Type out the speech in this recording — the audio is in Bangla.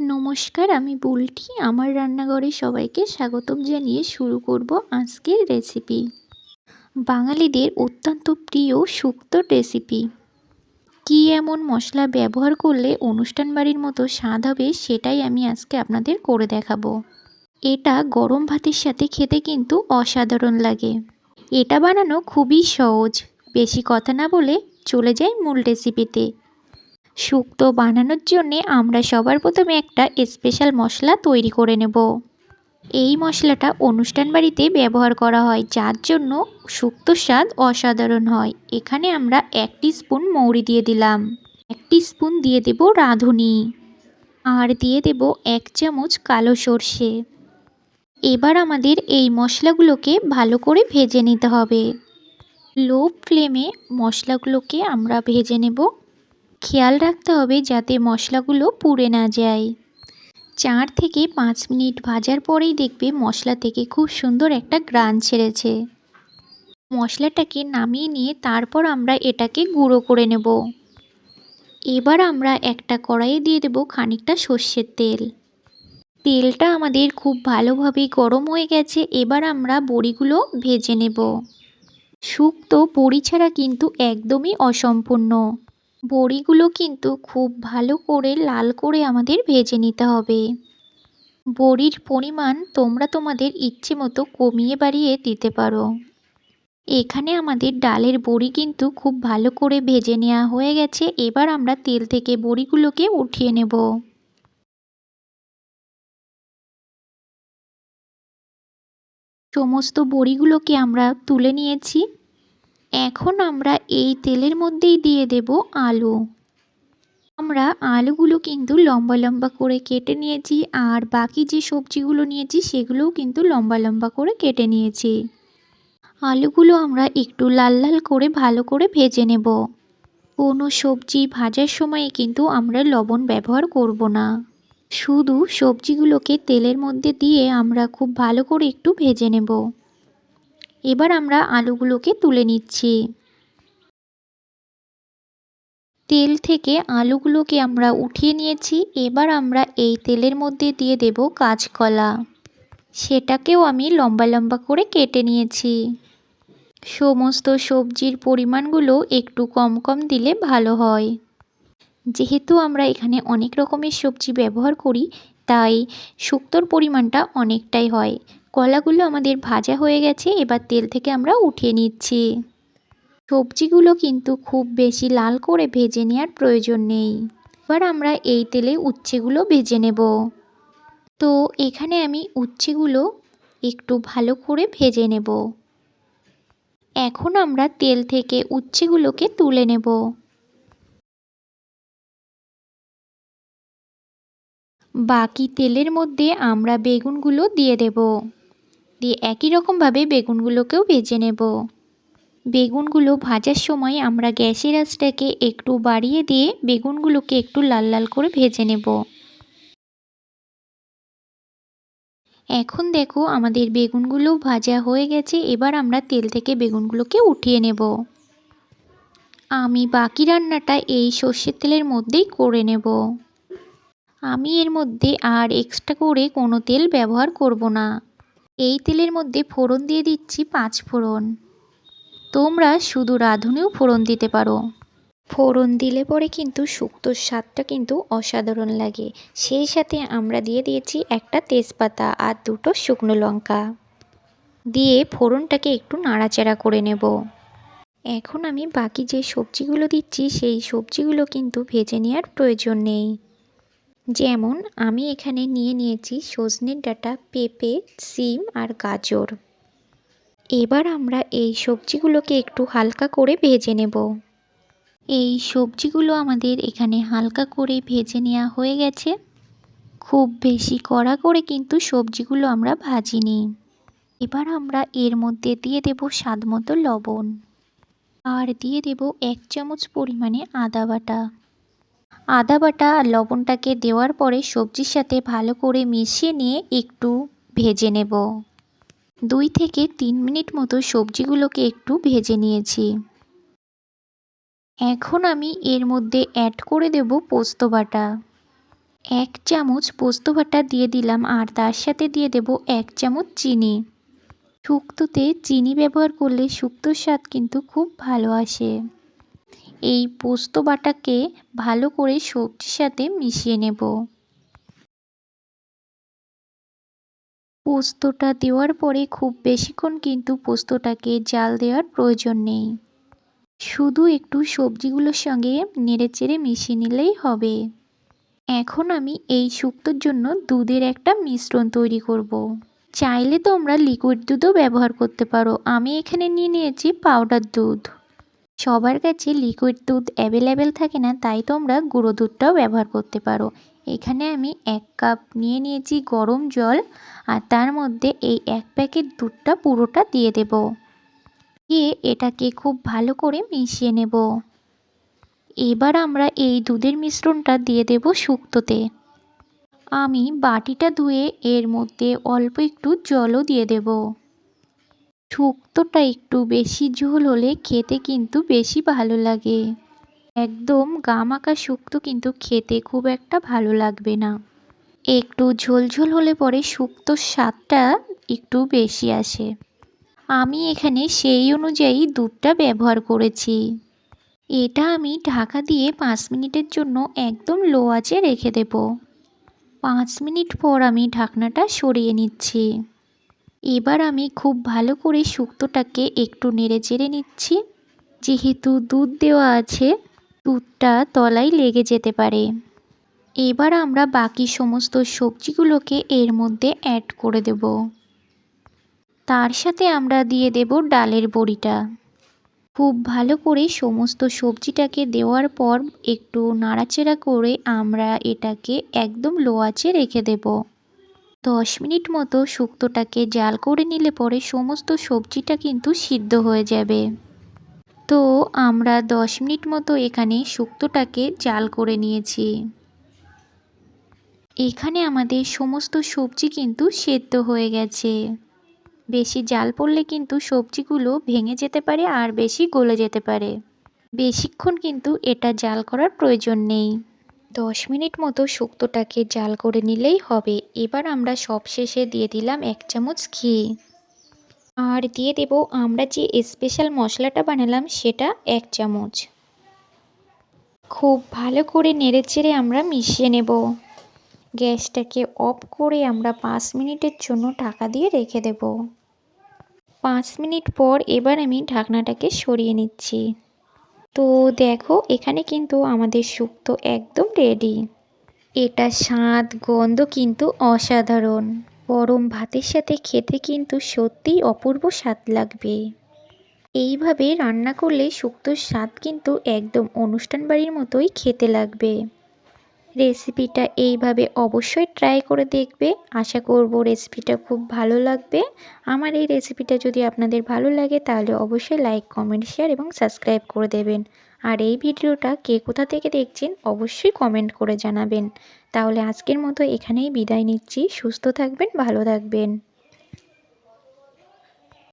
নমস্কার, আমি বুলটি। আমার রান্নাঘরে সবাইকে স্বাগতম জানিয়ে শুরু করব আজকের রেসিপি। বাঙালিদের অত্যন্ত প্রিয় শুক্তোর রেসিপি। কী এমন মশলা ব্যবহার করলে অনুষ্ঠান বাড়ির মতো স্বাদ হবে সেটাই আমি আজকে আপনাদের করে দেখাবো। এটা গরম ভাতের সাথে খেতে কিন্তু অসাধারণ লাগে। এটা বানানো খুবই সহজ। বেশি কথা না বলে চলে যাই মূল রেসিপিতে। শুক্তো বানানোর জন্যে আমরা সবার প্রথমে একটা স্পেশাল মশলা তৈরি করে নেব। এই মশলাটা অনুষ্ঠান বাড়িতে ব্যবহার করা হয়, যার জন্য শুক্তোর স্বাদ অসাধারণ হয়। এখানে আমরা এক স্পুন মৌরি দিয়ে দিলাম। এক স্পুন দিয়ে দেব রাঁধুনি। আর দিয়ে দেব এক চামচ কালো সর্ষে। এবার আমাদের এই মশলাগুলোকে ভালো করে ভেজে নিতে হবে। লো ফ্লেমে মশলাগুলোকে আমরা ভেজে নেব। খেয়াল রাখতে হবে যাতে মশলাগুলো পুড়ে না যায়। চার থেকে পাঁচ মিনিট ভাজার পরেই দেখবে মশলা থেকে খুব সুন্দর একটা গ্রান ছেড়েছে। মশলাটাকে নামিয়ে নিয়ে তারপর আমরা এটাকে গুঁড়ো করে নেব। এবার আমরা একটা কড়াইয়ে দিয়ে দেব খানিকটা সর্ষের তেল। তেলটা আমাদের খুব ভালোভাবে গরম হয়ে গেছে, এবার আমরা বড়িগুলো ভেজে নেব। শুক্তো বড়ি ছাড়া কিন্তু একদমই অসম্পূর্ণ। বড়িগুলো কিন্তু খুব ভালো করে লাল করে আমাদের ভেজে নিতে হবে। বড়ির পরিমাণ তোমরা তোমাদের ইচ্ছে মতো কমিয়ে বাড়িয়ে দিতে পারো। এখানে আমাদের ডালের বড়ি কিন্তু খুব ভালো করে ভেজে নেওয়া হয়ে গেছে। এবার আমরা তেল থেকে বড়িগুলোকে উঠিয়ে নেব। সমস্ত বড়িগুলোকে আমরা তুলে নিয়েছি। এখন আমরা এই তেলের মধ্যেই দিয়ে দেব আলু। আমরা আলুগুলো কিন্তু লম্বা লম্বা করে কেটে নিয়েছি আর বাকি যে সবজিগুলো নিয়েছি সেগুলোও কিন্তু লম্বা লম্বা করে কেটে নিয়েছি। আলুগুলো আমরা একটু লাল লাল করে ভালো করে ভেজে নেব। কোনো সবজি ভাজার সময়ে কিন্তু আমরা লবণ ব্যবহার করব না। শুধু সবজিগুলোকে তেলের মধ্যে দিয়ে আমরা খুব ভালো করে একটু ভেজে নেব। এবার আমরা আলুগুলোকে তুলে নিচ্ছি। তেল থেকে আলুগুলোকে আমরা উঠিয়ে নিয়েছি। এবার আমরা এই তেলের মধ্যে দিয়ে দেব কাঁচকলা। সেটাকেও আমি লম্বা লম্বা করে কেটে নিয়েছি। সমস্ত সবজির পরিমাণগুলো একটু কম কম দিলে ভালো হয়। যেহেতু আমরা এখানে অনেক রকমের সবজি ব্যবহার করি, তাই শুক্তোর পরিমাণটা অনেকটাই হয়। কলাগুলো আমাদের ভাজা হয়ে গেছে, এবার তেল থেকে আমরা উঠিয়ে নিচ্ছি। সবজিগুলো কিন্তু খুব বেশি লাল করে ভেজে নেওয়ার প্রয়োজন নেই। এবার আমরা এই তেলে উচ্ছেগুলো ভেজে নেব। তো এখানে আমি উচ্ছেগুলো একটু ভালো করে ভেজে নেব। এখন আমরা তেল থেকে উচ্ছেগুলোকে তুলে নেব। বাকি তেলের মধ্যে আমরা বেগুনগুলো দিয়ে দেব। দিয়ে একই রকমভাবে বেগুনগুলোকেও ভেজে নেব। বেগুনগুলো ভাজার সময় আমরা গ্যাসের আঁচটাকে একটু বাড়িয়ে দিয়ে বেগুনগুলোকে একটু লাল লাল করে ভেজে নেব। এখন দেখো আমাদের বেগুনগুলো ভাজা হয়ে গেছে, এবার আমরা তেল থেকে বেগুনগুলোকে উঠিয়ে নেব। আমি বাকি রান্নাটা এই সর্ষের তেলের মধ্যেই করে নেব। আমি এর মধ্যে আর এক্সট্রা করে কোনো তেল ব্যবহার করব না। এই তেলের মধ্যে ফোড়ন দিয়ে দিচ্ছি পাঁচ ফোড়ন। তোমরা শুধু রাঁধুনেও ফোড়ন দিতে পারো। ফোড়ন দিলে পরে কিন্তু শুক্তোর স্বাদটা কিন্তু অসাধারণ লাগে। সেই সাথে আমরা দিয়ে দিয়েছি একটা তেজপাতা আর দুটো শুকনো লঙ্কা। দিয়ে ফোড়নটাকে একটু নাড়াচাড়া করে নেব। এখন আমি বাকি যে সবজিগুলো দিচ্ছি, সেই সবজিগুলো কিন্তু ভেজে নেওয়ার প্রয়োজন নেই। যেমন, আমি এখানে নিয়ে নিয়েছি সজনের ডাঁটা, পেঁপে, সিম আর গাজর। এবার আমরা এই সবজিগুলোকে একটু হালকা করে ভেজে নেব। এই সবজিগুলো আমাদের এখানে হালকা করে ভেজে নেওয়া হয়ে গেছে। খুব বেশি কড়া করে কিন্তু সবজিগুলো আমরা ভাজিনি। এবার আমরা এর মধ্যে দিয়ে দেব স্বাদ মতো লবণ। আর দিয়ে দেব এক চামচ পরিমাণে আদা বাটা। আদা বাটা আর লবণটাকে দেওয়ার পরে সবজির সাথে ভালো করে মিশিয়ে নিয়ে একটু ভেজে নেব। দুই থেকে তিন মিনিট মতো সবজিগুলোকে একটু ভেজে নিয়েছি। এখন আমি এর মধ্যে অ্যাড করে দেব পোস্ত বাটা। এক চামচ পোস্ত বাটা দিয়ে দিলাম আর তার সাথে দিয়ে দেব এক চামচ চিনি। শুক্তোতে চিনি ব্যবহার করলে শুক্তোর স্বাদ কিন্তু খুব ভালো আসে। এই পোস্ত বাটাকে ভালো করে সবজির সাথে মিশিয়ে নেব। পোস্তটা দেওয়ার পরে খুব বেশিক্ষণ কিন্তু পোস্তটাকে জাল দেওয়ার প্রয়োজন নেই। শুধু একটু সবজিগুলোর সঙ্গে নেড়েচেড়ে মিশিয়ে নিলেই হবে। এখন আমি এই শুক্তোর জন্য দুধের একটা মিশ্রণ তৈরি করব। চাইলে তোমরা লিকুইড দুধও ব্যবহার করতে পারো। আমি এখানে নিয়ে নিয়েছি পাউডার দুধ। সবার কাছে লিকুইড দুধ অ্যাভেলেবেল থাকে না, তাই তোমরা গুঁড়ো দুধটাও ব্যবহার করতে পারো। এখানে আমি এক কাপ নিয়ে নিয়েছি গরম জল, আর তার মধ্যে এই এক প্যাকেট দুধটা পুরোটা দিয়ে দেব। দিয়ে এটাকে খুব ভালো করে মিশিয়ে নেব। এবার আমরা এই দুধের মিশ্রণটা দিয়ে দেব শুক্তোতে। আমি বাটিটা ধুয়ে এর মধ্যে অল্প একটু জলও দিয়ে দেব। শুক্তোটা একটু বেশি ঝোল হলে খেতে কিন্তু বেশি ভালো লাগে। একদম গামাকা শুক্তো কিন্তু খেতে খুব একটা ভালো লাগবে না। একটু ঝোলঝোল হলে পরে শুক্তোর স্বাদটা একটু বেশি আসে। আমি এখানে সেই অনুযায়ী দুধটা ব্যবহার করেছি। এটা আমি ঢাকা দিয়ে পাঁচ মিনিটের জন্য একদম লো আঁচে রেখে দেব। পাঁচ মিনিট পর আমি ঢাকনাটা সরিয়ে নিচ্ছি। এবার আমি খুব ভালো করে শুক্তোটাকে একটু নেড়ে চেড়ে নিচ্ছি। যেহেতু দুধ দেওয়া আছে, দুধটা তলায় লেগে যেতে পারে। এবার আমরা বাকি সমস্ত সবজিগুলোকে এর মধ্যে অ্যাড করে দেব। তার সাথে আমরা দিয়ে দেব ডালের বড়িটা। খুব ভালো করে সমস্ত সবজিটাকে দেওয়ার পর একটু নাড়াচাড়া করে আমরা এটাকে একদম লো রেখে দেব। দশ মিনিট মতো শুক্তোটাকে জাল করে নিলে পরে সমস্ত সবজিটা কিন্তু সিদ্ধ হয়ে যাবে। তো আমরা দশ মিনিট মতো এখানে শুক্তোটাকে জাল করে নিয়েছি। এখানে আমাদের সমস্ত সবজি কিন্তু সেদ্ধ হয়ে গেছে। বেশি জাল পড়লে কিন্তু সবজিগুলো ভেঙে যেতে পারে আর বেশি গলে যেতে পারে। বেশিক্ষণ কিন্তু এটা জাল করার প্রয়োজন নেই। দশ মিনিট মতো শুক্তোটাকে জাল করে নিলেই হবে। এবার আমরা সবশেষে দিয়ে দিলাম এক চামচ ঘি। আর দিয়ে দেব আমরা যে স্পেশাল মশলাটা বানালাম সেটা এক চামচ। খুব ভালো করে নেড়েচেড়ে আমরা মিশিয়ে নেব। গ্যাসটাকে অফ করে আমরা পাঁচ মিনিটের জন্য ঢাকা দিয়ে রেখে দেব। পাঁচ মিনিট পর এবার আমি ঢাকনাটাকে সরিয়ে নিচ্ছি। তো দেখো, এখানে কিন্তু আমাদের শুক্তো একদম রেডি এটা স্বাদ, গন্ধ কিন্তু অসাধারণ। গরম ভাতের সাথে খেতে কিন্তু সত্যিই অপূর্ব স্বাদ লাগবে। এইভাবে রান্না করলে শুক্তোর স্বাদ কিন্তু একদম অনুষ্ঠান বাড়ির মতোই খেতে লাগবে। রেসিপিটা এইভাবে অবশ্যই ট্রাই করে দেখবে। আশা করব রেসিপিটা খুব ভালো লাগবে। আমার এই রেসিপিটা যদি আপনাদের ভালো লাগে তাহলে অবশ্যই লাইক কমেন্ট শেয়ার এবং সাবস্ক্রাইব করে দেবেন। আর এই ভিডিওটা কে কোথা থেকে দেখছেন অবশ্যই কমেন্ট করে জানাবেন। তাহলে আজকের মতো এখানেই বিদায় নিচ্ছি। সুস্থ থাকবেন, ভালো থাকবেন।